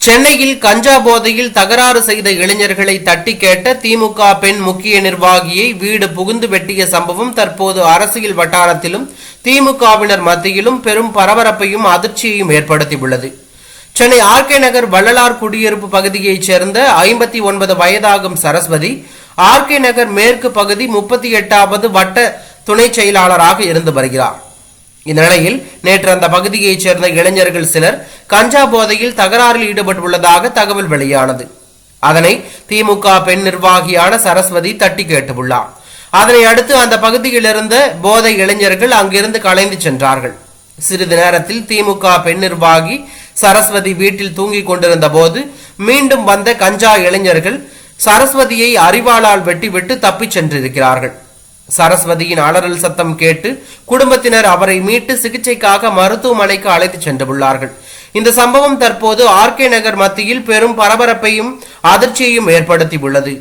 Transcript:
சென்னையில் கஞ்சா போதையில் தகராறு செய்த இளைஞர்களை தட்டி கேட்ட திமுக பெண் முக்கிய நிர்வாகியை வீடு புகுந்து வெட்டிய சம்பவம் தற்போது அரசியல் வட்டாரத்திலும் திமுகவினர் மத்தியிலும் பெரும் பரபரப்பையும் அதிர்ச்சியையும் ஏற்படுத்தியுள்ளது. சென்னை ஆர்கே நகர் வள்ளலார் குடியிருப்பு பகுதியைச் சேர்ந்த ஐம்பத்தி ஒன்பது வயதாகும் சரஸ்வதி ஆர்கே நகர் மேற்கு பகுதி முப்பத்தி எட்டாவது வட்ட துணை செயலாளராக இருந்து வருகிறார். இந்நிலையில் நேற்று அந்த பகுதியைச் சேர்ந்த இளைஞர்கள் சிலர் கஞ்சா போதையில் தகராறில் ஈடுபட்டுள்ளதாக தகவல் வெளியானது. அதனை திமுக பெண் நிர்வாகியான சரஸ்வதி தட்டி கேட்டுள்ளார். அதனை அடுத்து அந்த பகுதியில் இருந்த போதை இளைஞர்கள் அங்கிருந்து கலைந்து சென்றார்கள். சிறிது நேரத்தில் திமுக பெண் நிர்வாகி சரஸ்வதி வீட்டில் தூங்கிக் கொண்டிருந்த போது மீண்டும் வந்த கஞ்சா இளைஞர்கள் சரஸ்வதியை அறிவாளால் வெட்டிவிட்டு தப்பிச் சென்றிருக்கிறார்கள். சரஸ்வதியின் அலறல் சத்தம் கேட்டு குடும்பத்தினர் அவரை மீட்டு சிகிச்சைக்காக மருத்துவமனைக்கு அழைத்துச் சென்றுள்ளார்கள். இந்த சம்பவம் தற்போது ஆர்கே நகர் மத்தியில் பெரும் பரபரப்பையும் அதிர்ச்சியையும் ஏற்படுத்தியுள்ளது.